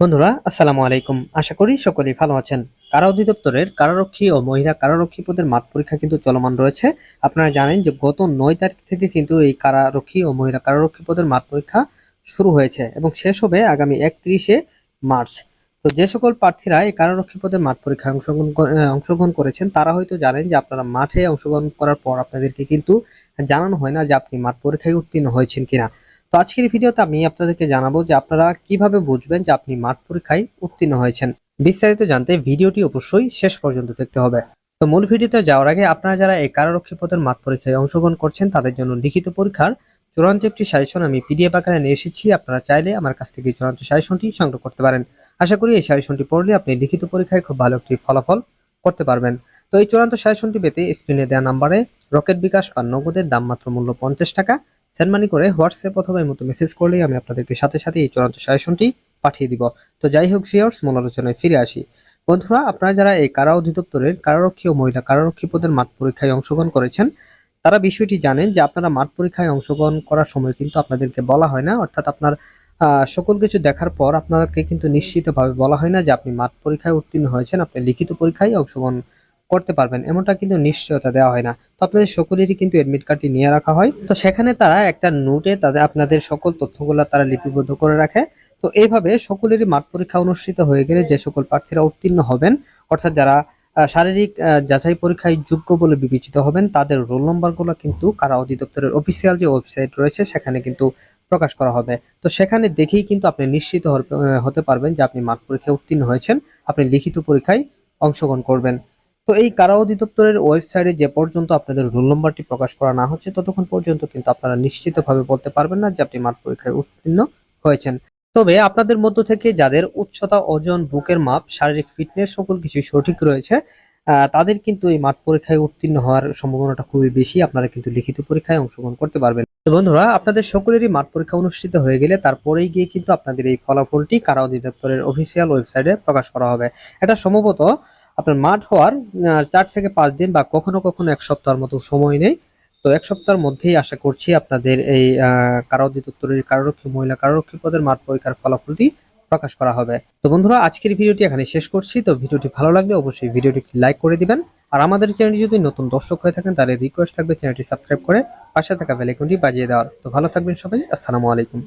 বন্ধুরা, আসসালামু আলাইকুম। আশা করি সকলেই ভালো আছেন। কারা অধিদপ্তরের কারারক্ষী ও মহিলা কারারক্ষী পদের মাঠ পরীক্ষা কিন্তু চলমান রয়েছে। আপনারা জানেন যে গত নয় তারিখ থেকে কিন্তু এই কারারক্ষী ও মহিলা কারারক্ষী পদের মাঠ পরীক্ষা শুরু হয়েছে এবং শেষ হবে আগামী একত্রিশে মার্চ। তো যে সকল প্রার্থীরা এই কারারক্ষী পদের মাঠ পরীক্ষায় অংশগ্রহণ অংশগ্রহণ করেছেন, তারা হয়তো জানেন যে আপনারা মাঠে অংশগ্রহণ করার পর আপনাদেরকে কিন্তু জানানো হয় না যে আপনি মাঠ পরীক্ষায় উত্তীর্ণ হয়েছেন কিনা। তো আজকের ভিডিওতে আমি আপনাদেরকে জানাব যে আপনারা কীভাবে বুঝবেন যে আপনি মাঠ পরীক্ষায় উত্তীর্ণ হয়েছেন। বিস্তারিত জানতে ভিডিওটি অবশ্যই শেষ পর্যন্ত দেখতে হবে। তো মূল ভিডিওতে যাওয়ার আগে আপনারা যারা এই কারারক্ষী পদের মাঠ পরীক্ষায় অংশগ্রহণ করছেন, তাদের জন্য লিখিত পরীক্ষার চূড়ান্ত একটি সাজেশন আমি পিডিএফ আকারে নিয়ে এসেছি। আপনারা চাইলে আমার কাছ থেকে চূড়ান্ত সাজেশনটি সংগ্রহ করতে পারেন। আশা করি এই সাজেশনটি পড়লে আপনি লিখিত পরীক্ষায় খুব ভালো একটি ফলাফল করতে পারবেন। তো এই চূড়ান্ত সাজেশনটি পেতে স্ক্রিনে দেওয়া নাম্বারে রকেট বিকাশ বা নগদের দাম মাত্র মূল্য পঞ্চাশ টাকা। সেন্ড মানি করে হোয়াটসঅ্যাপ অথবা মতো মেসেজ করলেই আমি আপনাদেরকে সাথে সাথে এই চূড়ান্ত সাজেশনটি পাঠিয়ে দিব। তো যাই হোক ভিউয়ার্স মূল আলোচনায় ফিরে আসি। বন্ধুরা, আপনারা যারা এই কারা অধিদপ্তরের কারারক্ষী ও মহিলা কারারক্ষী পদের মাঠ পরীক্ষায় অংশগ্রহণ করেছেন, তারা বিষয়টি জানেন যে আপনারা মাঠ পরীক্ষায় অংশগ্রহণ করার সময় কিন্তু আপনাদেরকে বলা হয় না। অর্থাৎ আপনার সকল কিছু দেখার পর আপনাকে কিন্তু নিশ্চিতভাবে বলা হয় না যে আপনি মাঠ পরীক্ষায় উত্তীর্ণ হয়েছেন, আপনি লিখিত পরীক্ষায় অংশগ্রহণ করতে পারবেন, এমনটা কিন্তু নিশ্চয়তা দেওয়া হয় না। তো আপনাদের সকলেরই কিন্তু এডমিট কার্ডটি নিয়ে রাখা হয়। তো সেখানে তারা একটা নোটে তাদের আপনাদের সকল তথ্যগুলো তারা লিপিবদ্ধ করে রাখে। তো এইভাবে সকলেরই মাঠ পরীক্ষা অনুষ্ঠিত হয়ে গেলে যে সকল প্রার্থীরা উত্তীর্ণ হবেন, অর্থাৎ যারা শারীরিক যাচাই পরীক্ষায় যোগ্য বলে বিবেচিত হবেন, তাদের রোল নম্বরগুলো কিন্তু কারা অধিদপ্তরের অফিসিয়াল যে ওয়েবসাইট রয়েছে, সেখানে কিন্তু প্রকাশ করা হবে। তো সেখানে দেখেই কিন্তু আপনি নিশ্চিত হতে পারবেন যে আপনি মাঠ পরীক্ষায় উত্তীর্ণ হয়েছেন, আপনি লিখিত পরীক্ষায় অংশগ্রহণ করবেন। তো এই কারা অধিদপ্তরের ওয়েবসাইটে যে পর্যন্ত আপনাদের রোল নম্বরটি প্রকাশ করা না হচ্ছে ততক্ষণ পর্যন্ত কিন্তু আপনারা নিশ্চিতভাবে বলতে পারবেন না যে আপনি মাঠ পরীক্ষায় উত্তীর্ণ হয়েছেন। তবে আপনাদের মধ্য থেকে যাদের উচ্চতা, ওজন, বুকের মাপ, শারীরিক ফিটনেস সকল কিছু সঠিক রয়েছে তাদের কিন্তু এই মাঠ পরীক্ষায় উত্তীর্ণ হওয়ার সম্ভাবনাটা খুবই বেশি। আপনারা কিন্তু লিখিত পরীক্ষায় অংশগ্রহণ করতে পারবেন। তো বন্ধুরা, আপনাদের সকলেরই মাঠ পরীক্ষা অনুষ্ঠিত হয়ে গেলে তারপরেই গিয়ে কিন্তু আপনাদের এই ফলাফলটি কারা অধিদপ্তরের অফিসিয়াল ওয়েবসাইটে প্রকাশ করা হবে। এটা সম্ভবত আপনার মাঠ হওয়ার চার থেকে পাঁচ দিন বা কখনো কখনো এক সপ্তাহের মতো সময় নেই। তো এক সপ্তাহের মধ্যেই আশা করছি আপনাদের এই আহ, কারা অধিদপ্তরের কারারক্ষী মহিলা কারারক্ষী পদের মাঠ পরীক্ষার ফলাফলটি প্রকাশ করা হবে। তো বন্ধুরা আজকের ভিডিওটি এখানে শেষ করছি। তো ভিডিওটি ভালো লাগলে অবশ্যই ভিডিওটি লাইক করে দিবেন। আর আমাদের চ্যানেলটি যদি নতুন দর্শক হয়ে থাকেন তাহলে রিকোয়েস্ট থাকবে চ্যানেলটি সাবস্ক্রাইব করে পাশে থাকা বেল আইকনটি বাজিয়ে দেওয়ার। তো ভালো থাকবেন সবাই। আসসালামু আলাইকুম।